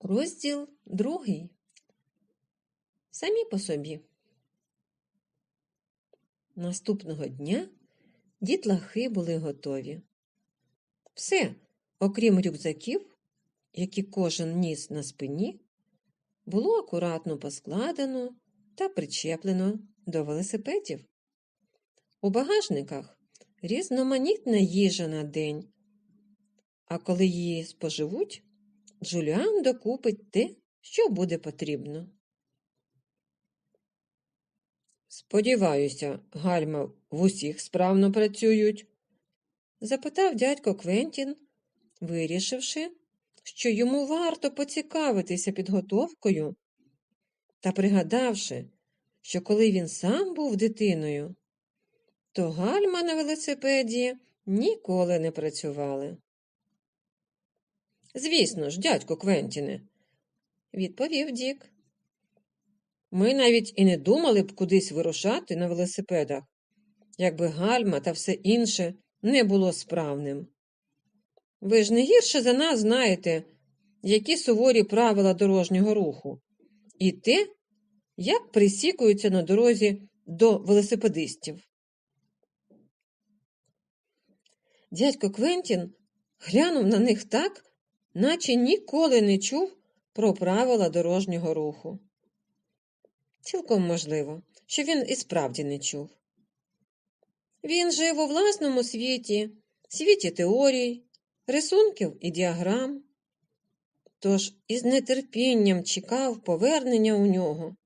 Розділ другий. Самі по собі. Наступного дня дітлахи були готові. Все, окрім рюкзаків, які кожен ніс на спині, було акуратно поскладено та причеплено до велосипедів. У багажниках різноманітна їжа на день, а коли її споживуть, Джуліан докупить те, що буде потрібно. Сподіваюся, гальма в усіх справно працюють? запитав дядько Квентін, вирішивши, що йому варто поцікавитися підготовкою, та пригадавши, що коли він сам був дитиною, то гальма на велосипеді ніколи не працювали. Звісно ж, дядько Квентіне, відповів Дік. Ми навіть і не думали б кудись вирушати на велосипедах, якби гальма та все інше не було справним. Ви ж не гірше за нас знаєте, які суворі правила дорожнього руху, і те, як присікуються на дорозі до велосипедистів. Дядько Квентін глянув на них так, наче ніколи не чув про правила дорожнього руху. Цілком можливо, що він і справді не чув. Він жив у власному світі, світі теорій, рисунків і діаграм, тож із нетерпінням чекав повернення у нього.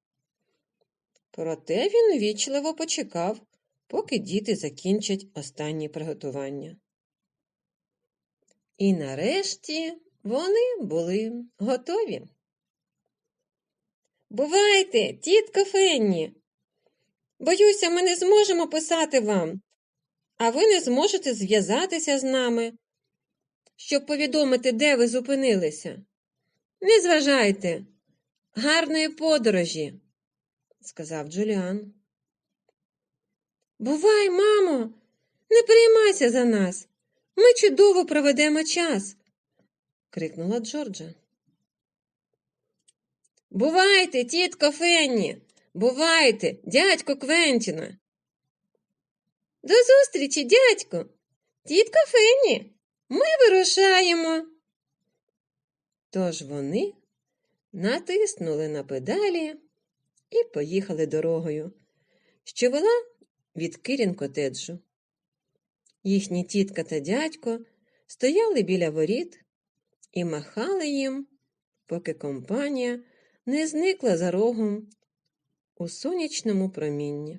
Проте він вічливо почекав, поки діти закінчать останні приготування. І нарешті вони були готові. Бувайте, тітко Фенні. Боюся, ми не зможемо писати вам, а ви не зможете зв'язатися з нами, щоб повідомити, де ви зупинилися. Не зважайте, гарної подорожі, сказав Джуліан. Бувай, мамо, не переймайся за нас. Ми чудово проведемо час, крикнула Джорджа. Бувайте, тітко Фенні, бувайте, дядько Квентіна. До зустрічі, дядько. Тітко Фенні, ми вирушаємо. Тож вони натиснули на педалі і поїхали дорогою, що вела від Кирін котеджу. Їхні тітка та дядько стояли біля воріт і махали їм, поки компанія не зникла за рогом у сонячному промінні.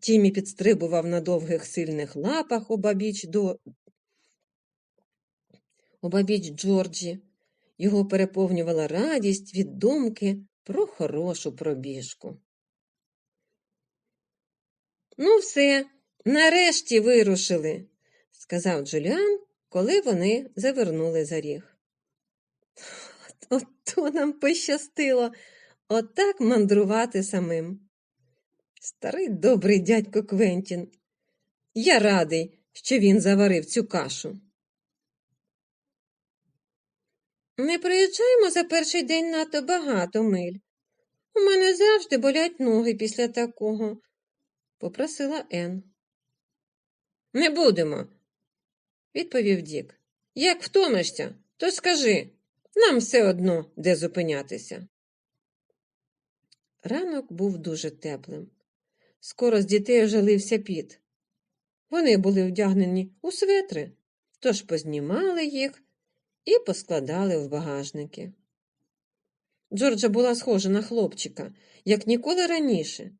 Тімі підстрибував на довгих сильних лапах обабіч до обабіч Джорджі. Його переповнювала радість від думки про хорошу пробіжку. Ну, все, нарешті вирушили, сказав Джуліан, коли вони завернули за ріг. Ото нам пощастило отак мандрувати самим. Старий добрий дядько Квентін. Я радий, що він заварив цю кашу. Не приїжджаємо за перший день надто багато миль. У мене завжди болять ноги після такого, попросила Ен. Не будемо, відповів Дік. Як втомишся, то скажи. Нам все одно де зупинятися. Ранок був дуже теплим. Скоро з дітей вже лився піт. Вони були вдягнені у светри, тож познімали їх і поскладали в багажники. Джорджа була схожа на хлопчика, як ніколи раніше.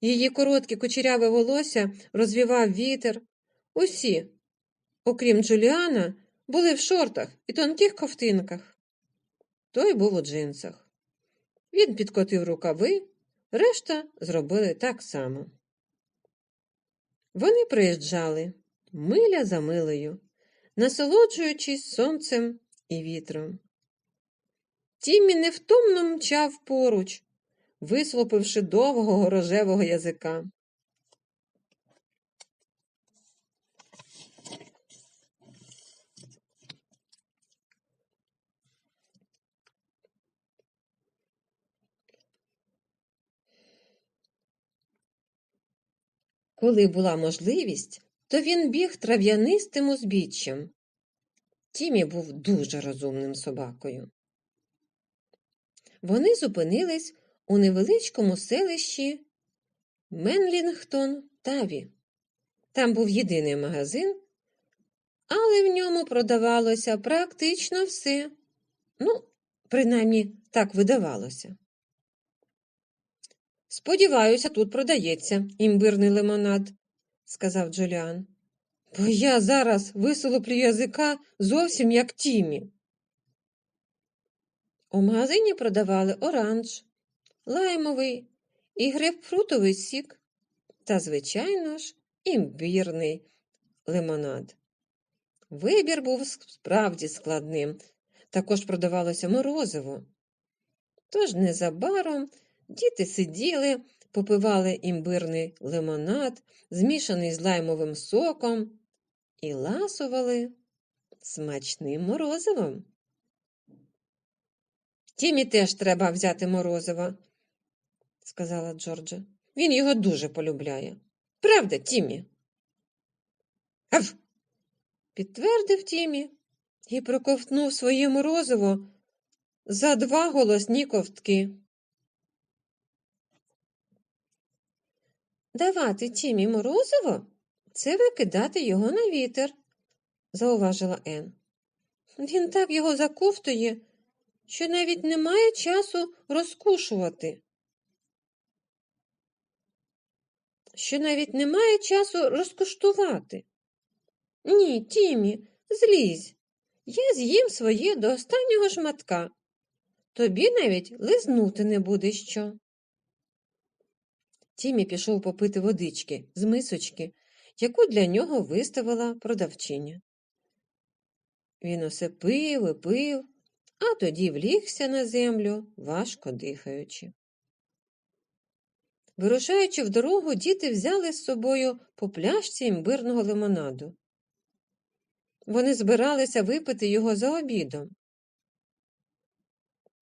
Її коротке кучеряве волосся розвівав вітер. Усі, окрім Джуліана, були в шортах і тонких ковтинках. Той був у джинсах. Він підкотив рукави, решта зробили так само. Вони приїжджали миля за милею, насолоджуючись сонцем і вітром. Тіммі невтомно мчав поруч, вислопивши довгого рожевого язика. Коли була можливість, то він біг трав'янистим узбіччям. Тімі був дуже розумним собакою. Вони зупинились у невеличкому селищі Менлінгтон Таві. Там був єдиний магазин, але в ньому продавалося практично все. Ну, принаймні, так видавалося. Сподіваюся, тут продається імбирний лимонад, сказав Джуліан. Бо я зараз висолоплю язика зовсім як Тімі. У магазині продавали оранж, лаймовий і грейпфрутовий сік та, звичайно ж, імбірний лимонад. Вибір був справді складним. Також продавалося морозиво. Тож незабаром діти сиділи, попивали імбирний лимонад, змішаний з лаймовим соком, і ласували смачним морозивом. Тімі теж треба взяти морозиво, сказала Джорджа. Він його дуже полюбляє. Правда, Тімі? Гав! підтвердив Тімі і проковтнув своє морозиво за два голосні ковтки. Давати Тімі морозиво це викидати його на вітер, зауважила Ен. Він так його заковтує, що навіть немає часу розкушувати. Що навіть немає часу розкуштувати. Ні, Тімі, злізь. Я з'їм своє до останнього шматка. Тобі навіть лизнути не буде що. Тімі пішов попити водички з мисочки, яку для нього виставила продавчиня. Він усе пив і пив, а тоді влігся на землю, важко дихаючи. Вирушаючи в дорогу, діти взяли з собою по пляшці імбирного лимонаду. Вони збиралися випити його за обідом.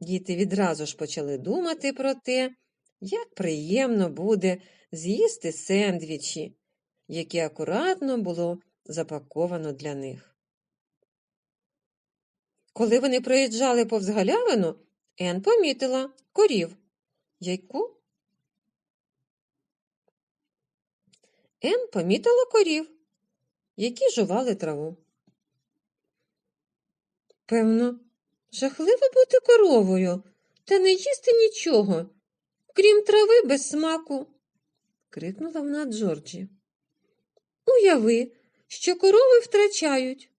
Діти відразу ж почали думати про те, як приємно буде з'їсти сендвічі, які акуратно було запаковано для них. Коли вони проїжджали повз галявину, Ен помітила корів. Яку? Ен помітила корів, які жували траву. Певно, жахливо бути коровою та не їсти нічого, крім трави без смаку, крикнула вона Джорджі. Уяви, що корови втрачають.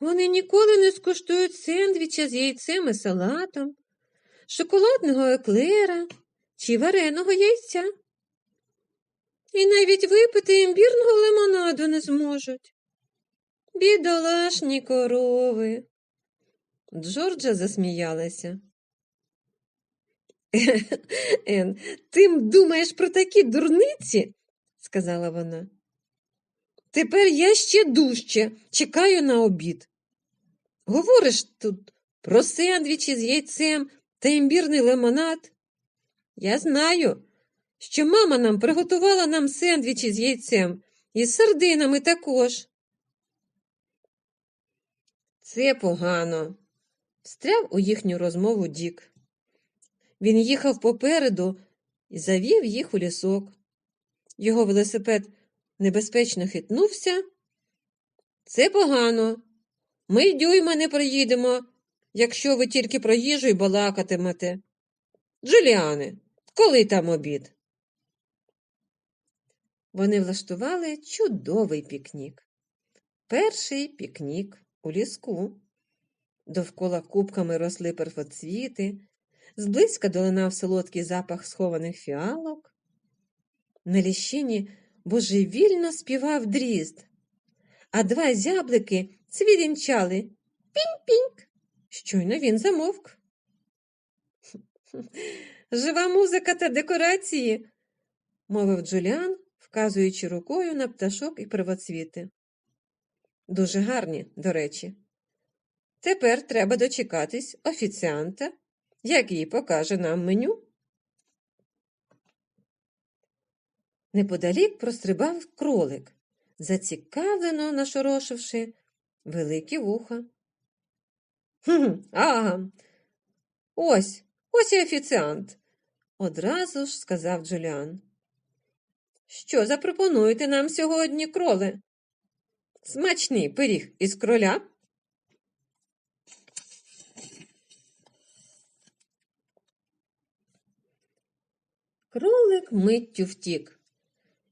Вони ніколи не скуштують сендвіча з яйцем і салатом, шоколадного еклера чи вареного яйця. І навіть випити імбірного лимонаду не зможуть. Бідолашні корови. Джорджа засміялася. Ен, ти думаєш про такі дурниці? сказала вона. Тепер я ще дужче чекаю на обід. Говориш тут про сендвічі з яйцем та імбірний лимонад? Я знаю, що мама нам приготувала нам сендвічі з яйцем і з сардинами також. Це погано, встряв у їхню розмову Дік. Він їхав попереду і завів їх у лісок. Його велосипед небезпечно хитнувся. Це погано. Ми дюйма не проїдемо, якщо ви тільки про їжу й балакатимете. Джуліане, коли там обід? Вони влаштували чудовий пікнік. Перший пікнік у ліску. Довкола кубками росли перфоцвіти, зблизька долинав солодкий запах схованих фіалок. На ліщині божевільно співав дрізд, а два зяблики цвірінчали пінь-піньк. Щойно він замовк. Жива музика та декорації, мовив Джуліан, вказуючи рукою на пташок і первоцвіти. Дуже гарні, до речі. Тепер треба дочекатись офіціанта, який покаже нам меню. Неподалік прострибав кролик, зацікавлено нашорошивши великі вуха. «Хм, ага, ось, ось і офіціант, одразу ж сказав Джуліан. Що запропонуєте нам сьогодні, кроле? Смачний пиріг із кроля? Кролик миттю втік.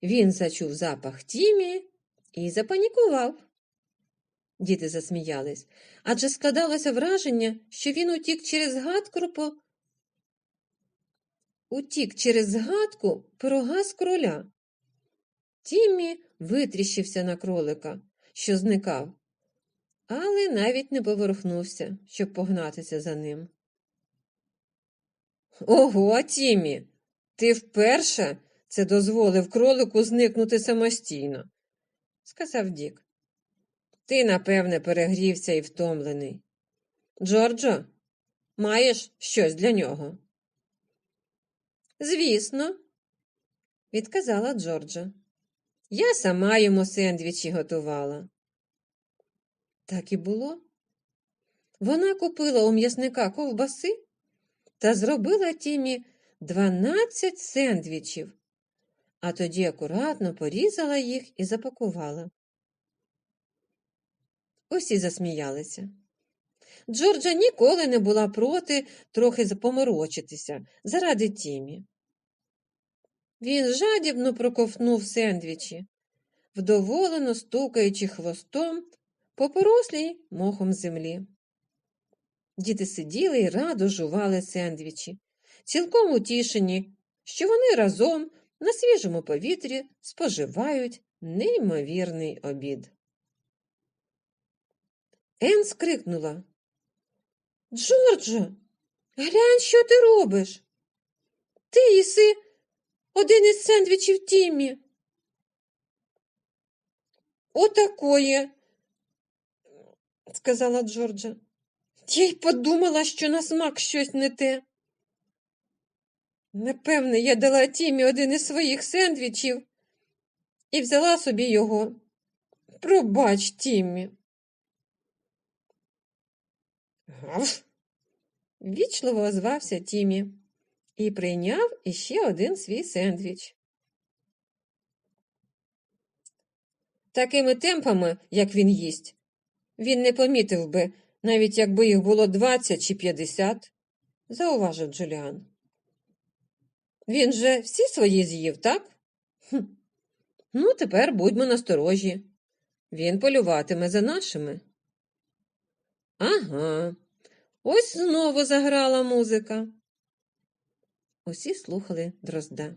Він зачув запах Тімі і запанікував. Діти засміялись, адже складалося враження, що він утік через згадку по... утік через згадку пирога з кроля. Тіммі витріщився на кролика, що зникав, але навіть не поворухнувся, щоб погнатися за ним. Ого, Тіммі, ти вперше це дозволив кролику зникнути самостійно, сказав Дік. Ти, напевне, перегрівся і втомлений. Джорджо, маєш щось для нього? Звісно, відказала Джорджа. Я сама йому сендвічі готувала. Так і було. Вона купила у м'ясника ковбаси та зробила Тімі дванадцять сендвічів, а тоді акуратно порізала їх і запакувала. Усі засміялися. Джорджа ніколи не була проти трохи запоморочитися заради Тімі. Він жадібно проковтнув сендвічі, вдоволено стукаючи хвостом по порослій мохом землі. Діти сиділи і радо жували сендвічі, цілком утішені, що вони разом на свіжому повітрі споживають неймовірний обід. Ен скрикнула. Джорджо, глянь, що ти робиш? Ти їси один із сендвічів Тіммі. Отакоє, сказала Джорджа. Я й подумала, що на смак щось не те. Напевне, я дала Тімі один із своїх сендвічів і взяла собі його. Пробач, Тіммі. Гав. Вічливо озвався Тімі і прийняв іще один свій сендвіч. Такими темпами, як він їсть, він не помітив би, навіть якби їх було двадцять чи п'ятдесят, зауважив Джуліан. Він же всі свої з'їв, так? Хм. Ну, тепер будьмо насторожі. Він полюватиме за нашими. Ага, ось знову заграла музика. Усі слухали дрозда.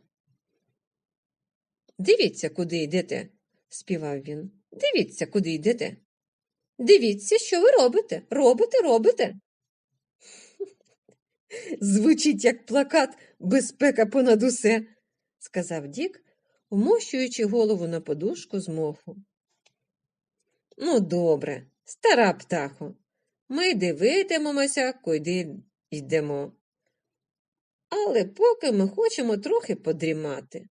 Дивіться, куди йдете, співав він. Дивіться, куди йдете. Дивіться, що ви робите. Робите, робите. Звучить, як плакат безпека понад усе, сказав Дік, вмощуючи голову на подушку з моху. Ну, добре, стара птахо, ми дивитимемося, куди йдемо. Але поки ми хочемо трохи подрімати.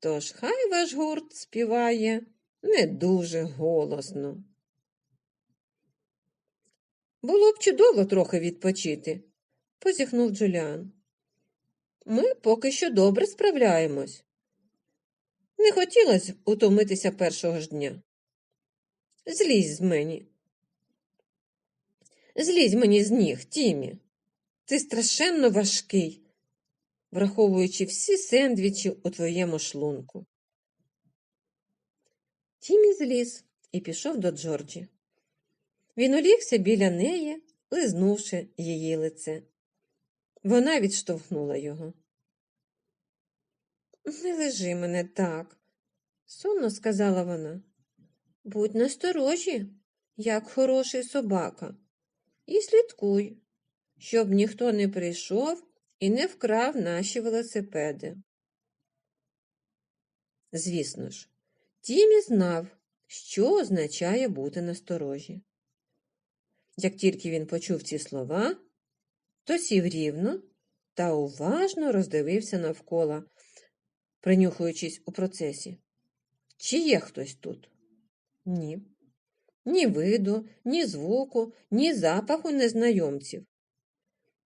Тож хай ваш гурт співає не дуже голосно. Було б чудово трохи відпочити, позіхнув Джуліан. Ми поки що добре справляємось. Не хотілося утомитися першого ж дня. Злізь з мені. Злізь мені з ніг, Тімі. Ти страшенно важкий, враховуючи всі сендвічі у твоєму шлунку. Тімі зліз і пішов до Джорджі. Він улігся біля неї, лизнувши її лице. Вона відштовхнула його. Не лежи мене так, сонно сказала вона. Будь насторожі, як хороший собака, і слідкуй, щоб ніхто не прийшов і не вкрав наші велосипеди. Звісно ж, Тімі знав, що означає бути насторожі. Як тільки він почув ці слова, то сів рівно та уважно роздивився навколо, принюхуючись у процесі. Чи є хтось тут? Ні. Ні виду, ні звуку, ні запаху незнайомців.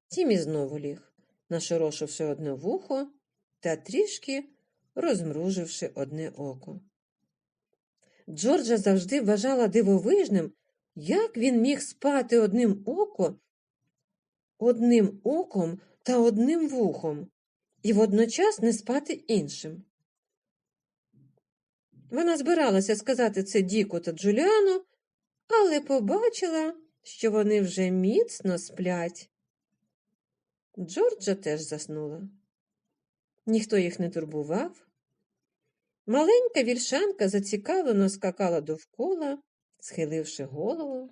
Тімі знову ліг, нашорошивши одне вухо та трішки розмруживши одне око. Джорджа завжди вважала дивовижним, як він міг спати одним око, одним оком та одним вухом, і водночас не спати іншим. Вона збиралася сказати це Діку та Джуліану, але побачила, що вони вже міцно сплять. Джорджа теж заснула. Ніхто їх не турбував. Маленька вільшанка зацікавлено скакала довкола, схиливши голову.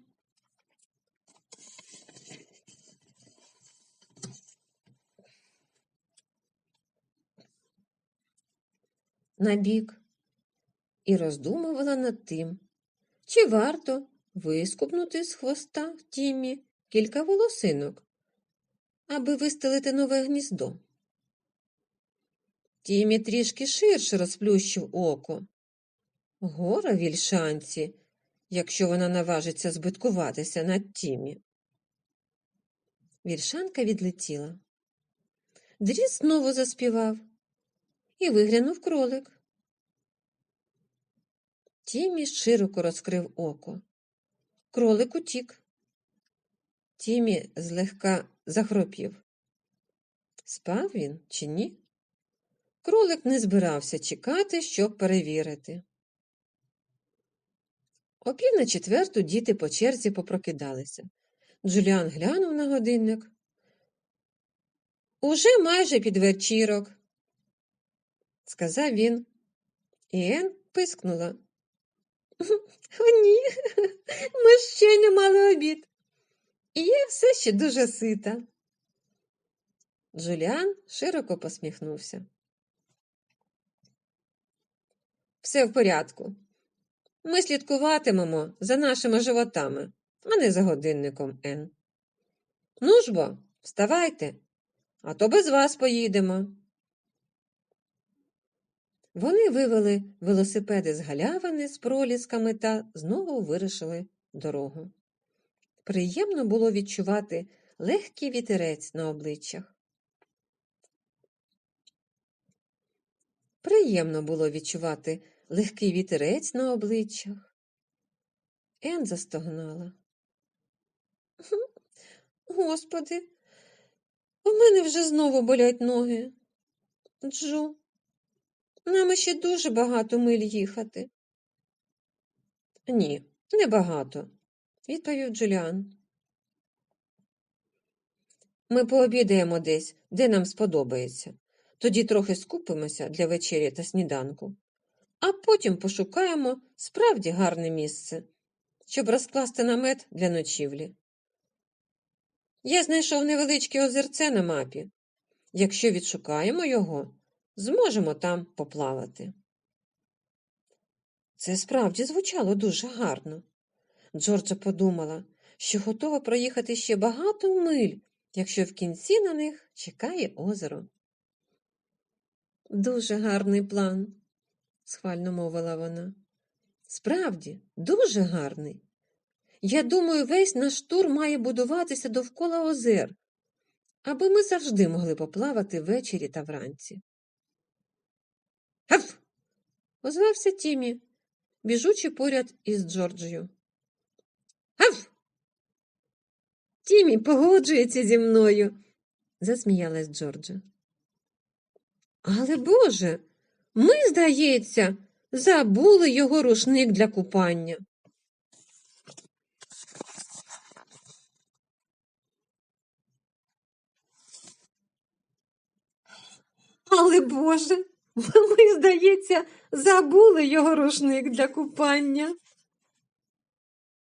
Набік і роздумувала над тим, чи варто вискупнути з хвоста в тімі кілька волосинок, аби вистелити нове гніздо. Тімі трішки ширше розплющив око. Гора вільшанці, якщо вона наважиться збиткуватися над тімі. Вільшанка відлетіла. Дріс знову заспівав і виглянув кролик. Тімі широко розкрив око. Кролик утік. Тімі злегка захропів. Спав він чи ні? Кролик не збирався чекати, щоб перевірити. О пів на четверту діти по черзі попрокидалися. Джуліан глянув на годинник. Уже майже під вечірок, сказав він. І Ен пискнула. Ні, ми ще не мали обід. І я все ще дуже сита. Джуліан широко посміхнувся. Все в порядку. Ми слідкуватимемо за нашими животами, а не за годинником Н. Ну ж бо, вставайте, а то без вас поїдемо. Вони вивели велосипеди з галявини з пролісками та знову вирішили дорогу. Приємно було відчувати легкий вітерець на обличчях. Приємно було відчувати легкий вітерець на обличчях. Ен застогнала. Господи, у мене вже знову болять ноги. Джу, нам ще дуже багато миль їхати. Ні, небагато, відповів Джуліан. Ми пообідаємо десь, де нам сподобається. Тоді трохи скупимося для вечері та сніданку, а потім пошукаємо справді гарне місце, щоб розкласти намет для ночівлі. Я знайшов невеличке озерце на мапі. Якщо відшукаємо його, зможемо там поплавати. Це справді звучало дуже гарно. Джорджа подумала, що готова проїхати ще багато миль, якщо в кінці на них чекає озеро. Дуже гарний план, схвально мовила вона. Справді, дуже гарний. Я думаю, весь наш тур має будуватися довкола озер, аби ми завжди могли поплавати ввечері та вранці. Гав! Озвався Тімі, біжучи поряд із Джорджею. Гав! Тімі погоджується зі мною, засміялась Джорджа. Але Боже, ми, здається, забули його рушник для купання. Але Боже, ми, здається, забули його рушник для купання.